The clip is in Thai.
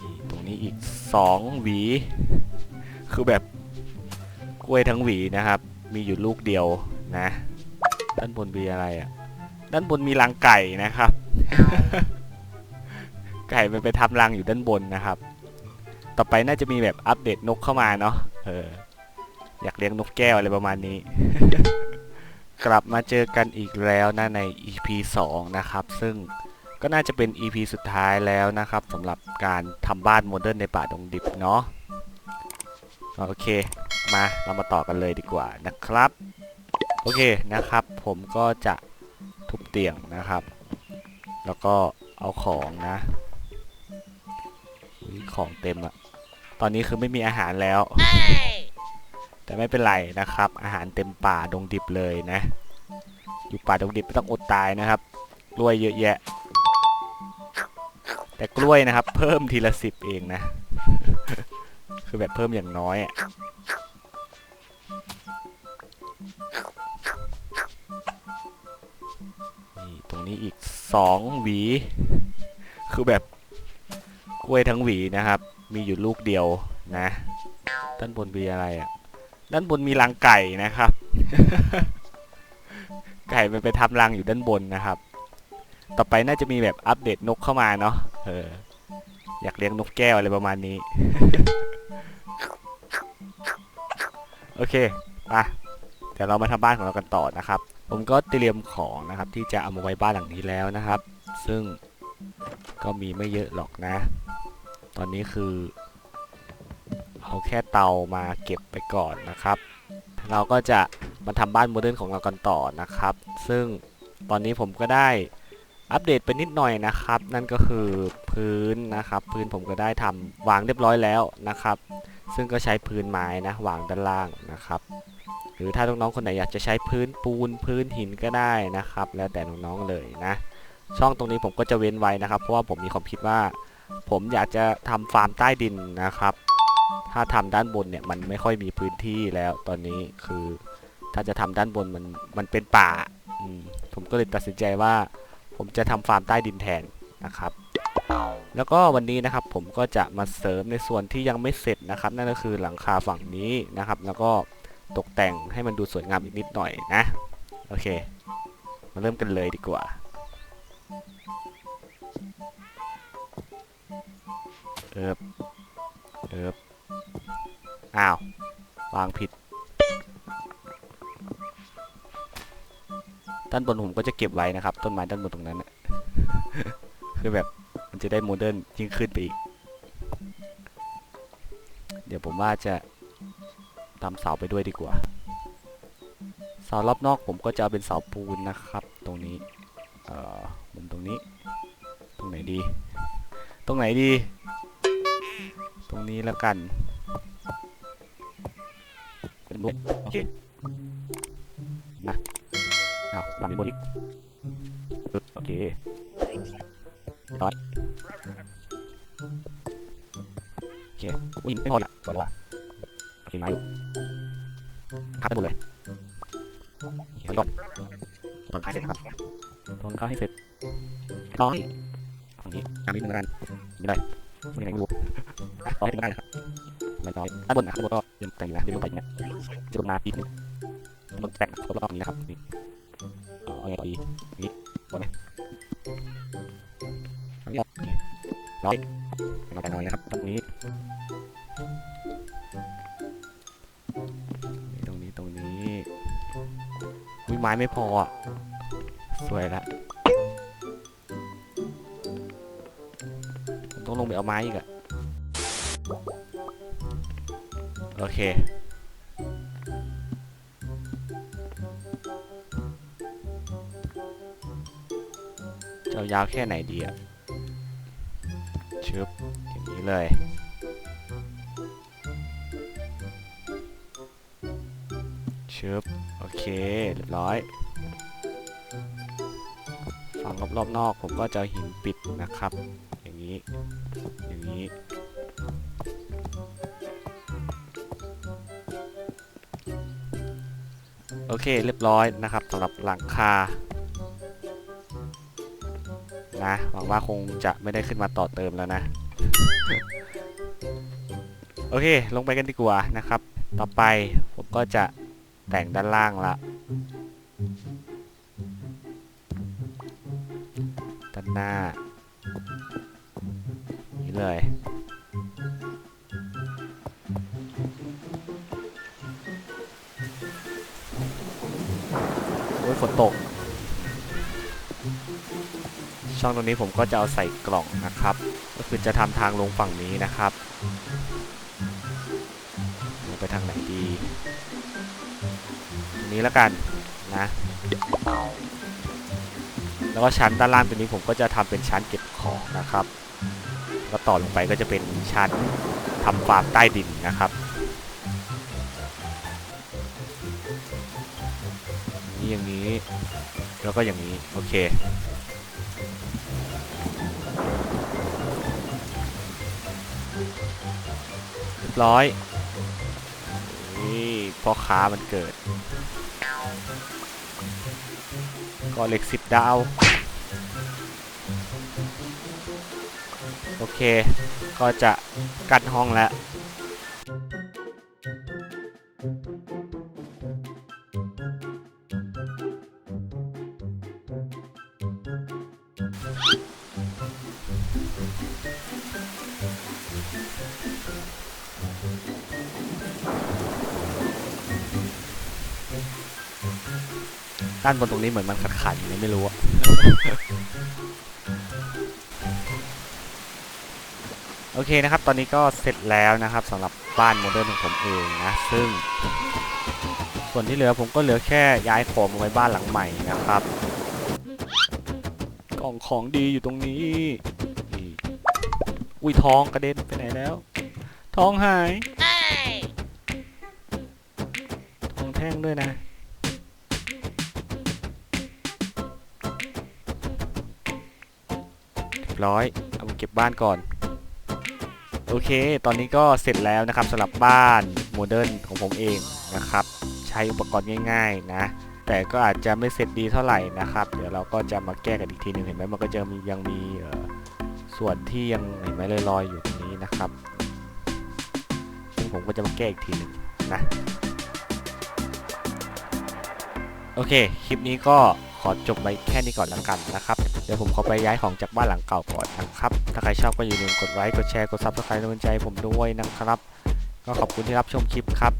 นี่ตรงนี้อีกสองหวี คือแบบกล้วยทั้งหวีนะครับ มีอยู่ลูกเดียวนะ ด้านบนมีอะไรอะ ด้านบนมีรังไก่นะครับ ไก่มันไปทำรังอยู่ด้านบนนะครับ ต่อไปน่าจะมีแบบอัปเดตนกเข้ามาเนาะ เออ อยากเลี้ยงนกแก้วอะไรประมาณนี้ กลับมาเจอกันอีกแล้วนะใน EP 2 นะครับ ซึ่ง ก็น่าจะเป็น EP สุดท้ายแล้วนะครับสำหรับการทำบ้านโมเดิร์นในป่าดงดิบเนาะโอเค มาเรามาต่อกันเลยดีกว่านะครับ โอเคนะครับ ผมก็จะทุบเตียงนะครับ แล้วก็เอาของนะของเต็มอะตอนนี้คือไม่มีอาหารแล้ว แต่ไม่เป็นไรนะครับ อาหารเต็มป่าดงดิบเลยนะ อยู่ป่าดงดิบไม่ต้องอดตายนะครับกล้วยเยอะแยะ แต่กล้วยนะครับ เพิ่มทีละสิบเองนะ คือแบบเพิ่มอย่างน้อยอะนี่ตรงนี้อีกสองหวี คือแบบกล้วยทั้งหวีนะครับ มีอยู่ลูกเดียวนะ ด้านบนมีอะไรอะ ด้านบนมีรังไก่นะครับ ไก่มันไปทำรังอยู่ด้านบนนะครับ ต่อไปน่าจะมีแบบอัปเดตนกเข้ามาเนาะ ออ อยากเลี้ยงนกแก้วอะไรประมาณนี้ โอเคไปเดี๋ยวเรามาทำบ้านของเรากันต่อนะครับ ผมก็เตรียมของนะครับ ที่จะเอามาไว้บ้านหลังนี้แล้วนะครับ ซึ่งก็มีไม่เยอะหรอกนะ ตอนนี้คือ เอาแค่เตามาเก็บไปก่อนนะครับ เราก็จะมาทำบ้านโมเดิร์นของเรากันต่อนะครับ ซึ่งตอนนี้ผมก็ได้ อัปเดตไปนิดหน่อยนะครับ นั่นก็คือพื้นนะครับ พื้นผมก็ได้ทำวางเรียบร้อยแล้วนะครับ ซึ่งก็ใช้พื้นไม้นะวางด้านล่างนะครับ หรือถ้าน้องๆคนไหนอยากจะใช้พื้นปูนพื้นหินก็ได้นะครับ แล้วแต่น้องๆเลยนะ ช่องตรงนี้ผมก็จะเว้นไว้นะครับ เพราะว่าผมมีความคิดว่า ผมอยากจะทำฟาร์มใต้ดินนะครับ ถ้าทำด้านบนเนี่ยมันไม่ค่อยมีพื้นที่แล้วตอนนี้คือ ถ้าจะทำด้านบนมันมันเป็นป่าอืมผมก็เลยตัดสินใจว่า ผมจะทำฟาร์มใต้ดินแทนนะครับ แล้วก็วันนี้นะครับผมก็จะมาเสริมในส่วนที่ยังไม่เสร็จนะครับ นั่นก็คือหลังคาฝั่งนี้นะครับ แล้วก็ตกแต่งให้มันดูสวยงามอีกนิดหน่อยนะ โอเค มาเริ่มกันเลยดีกว่าเอิบเอิบอ้าว วางผิด ด้านบนผมก็จะเก็บไว้นะครับ ต้นไม้ด้านบนตรงนั้นนะคือแบบมันจะได้โมเดิร์นยิ่งขึ้นไปอีก เดี๋ยวผมว่าจะทำเสาไปด้วยดีกว่า เสารอบนอกผมก็จะเอาเป็นเสาปูนนะครับ ตรงนี้ เอ่อมุมตรงนี้ ตรงไหนดี ตรงไหนดี ตรงนี้แล้วกัน เป็นมุกโอเคนะ อาวางบนอีกปึ๊บโอเคร้อยโอเคอุ้ยไม่พอละก่อนละโอเคมาอยู่พับไปหมดเลยโอเคก่อนตอนท้ายเสร็จครับตอนเข้าให้เสร็จร้อยฝั่งนี้ทำนิดนึงแล้วกันไม่ได้ไม่ได้ไม่รู้ต่อให้ถึงได้นะครับไม่ต่อด้านบนนะด้านบนก็ยังแต่งอยู่นะเดี๋ยวลงไปเนี่ยจะลงมาปีนึงบนแต่งรอบๆนี้นะครับนี่เอาเอา ไงต่ออีนี่บนไหมอันนี้ร้อยเราแต่น่อยนะครับตรงนี้ ตรงนี้ตรงนี้วิไม้ไม่พออะสวยละผมต้องลงไปเอาไม้อีกอะโอเค จะยาวแค่ไหนดีอะชึบอย่างนี้เลย ชึบ โอเค เรียบร้อย ฝั่งรอบๆนอกผมก็จะหินปิดนะครับ อย่างนี้ อย่างนี้ โอเค เรียบร้อยนะครับสำหรับหลังคา นะหวังว่าคงจะไม่ได้ขึ้นมาต่อเติมแล้วนะ โอเค ลงไปกันดีกว่านะครับ ต่อไปผมก็จะแต่งด้านล่างละด้านหน้า นี่เลยโอ้ยฝนตก ช่องตรงนี้ผมก็จะเอาใส่กล่องนะครับ ก็คือจะทำทางลงฝั่งนี้นะครับลงไปทางไหนดีตรงนี้แล้วกันนะแล้วก็ชั้นด้านล่างตัวนี้ผมก็จะทำเป็นชั้นเก็บของนะครับแล้วต่อลงไปก็จะเป็นชั้นทำฟาร์มใต้ดินนะครับ นี่อย่างนี้ แล้วก็อย่างนี้ โอเค ยบร้อย นี่พ่อค้ามันเกิด ก็เหล็กสิบดาว โอเค ก็จะกั้นห้องแล้ว ด้านบนตรงนี้เหมือนมันขัดขันๆอยู่ไม่รู้อะโอเคนะครับ ตอนนี้ก็เสร็จแล้วนะครับสำหรับบ้านโมเดิร์นของผมเองนะ ซึ่ง ส่วนที่เหลือผมก็เหลือแค่ย้ายของมาไว้บ้านหลังใหม่นะครับ กล่องของดีอยู่ตรงนี้นี่อุ้ยทองกระเด็นไปไหนแล้วทองหายทองแท่งด้วยนะ ร้อยเอามาเก็บบ้านก่อน โอเค ตอนนี้ก็เสร็จแล้วนะครับสำหรับบ้านโมเดิร์นของผมเองนะครับ ใช้อุปกรณ์ง่าย ๆ นะ แต่ก็อาจจะไม่เสร็จดีเท่าไหร่นะครับ เดี๋ยวเราก็จะมาแก้กันอีกทีหนึ่งเห็นไหมมันก็จะมียังมีส่วนที่ยังเห็นไหมลอยๆอยู่ตรงนี้นะครับซึ่งผมก็จะมาแก้อีกทีหนึ่งนะโอเค คลิปนี้ก็ขอจบไปแค่นี้ก่อนแล้วกันนะครับ ดี๋ยวผมขอไปย้ายของจากบ้านหลังเก่าก่อนนะครับ ถ้าใครชอบก็อย่าลืมกดไลค์ กดแชร์ กดซับสไครต์กำลังใจผมด้วยนะครับ ก็ขอบคุณที่รับชมคลิปครับ